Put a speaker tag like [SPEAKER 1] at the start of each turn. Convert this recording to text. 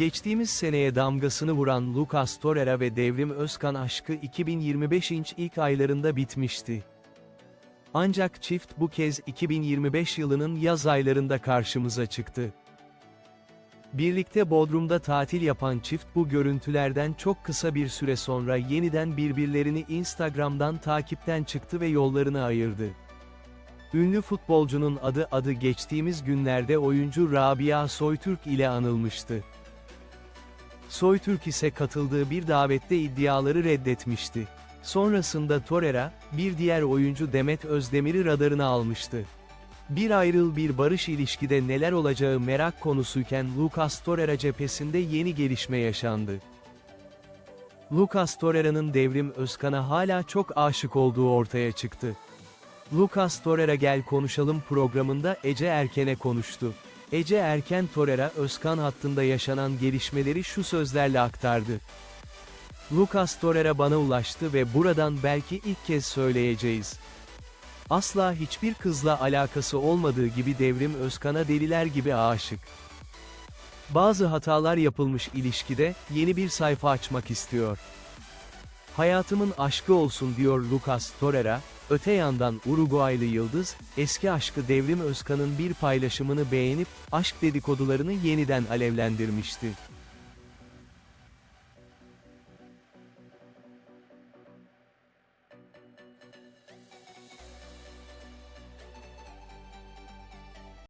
[SPEAKER 1] Geçtiğimiz seneye damgasını vuran Lucas Torreira ve Devrim Özkan aşkı 2025 inç ilk aylarında bitmişti. Ancak çift bu kez 2025 yılının yaz aylarında karşımıza çıktı. Birlikte Bodrum'da tatil yapan çift bu görüntülerden çok kısa bir süre sonra yeniden birbirlerini Instagram'dan takipten çıktı ve yollarını ayırdı. Ünlü futbolcunun adı adı geçtiğimiz günlerde oyuncu Rabia Soytürk ile anılmıştı. Soytürk ise katıldığı bir davette iddiaları reddetmişti. Sonrasında Torreira, bir diğer oyuncu Demet Özdemir'i radarına almıştı. Bir ayrıl bir barış ilişkide neler olacağı merak konusuyken Lucas Torreira cephesinde yeni gelişme yaşandı. Lucas Torreira'nın Devrim Özkan'a hala çok aşık olduğu ortaya çıktı. Lucas Torreira Gel Konuşalım programında Ece Erken'e konuştu. Ece Erken Torreira Özkan hattında yaşanan gelişmeleri şu sözlerle aktardı. Lucas Torreira bana ulaştı ve buradan belki ilk kez söyleyeceğiz. Asla hiçbir kızla alakası olmadığı gibi Devrim Özkan'a deliler gibi aşık. Bazı hatalar yapılmış ilişkide, yeni bir sayfa açmak istiyor. Hayatımın aşkı olsun diyor Lucas Torreira, öte yandan Uruguaylı yıldız, eski aşkı Devrim Özkan'ın bir paylaşımını beğenip, aşk dedikodularını yeniden alevlendirmişti.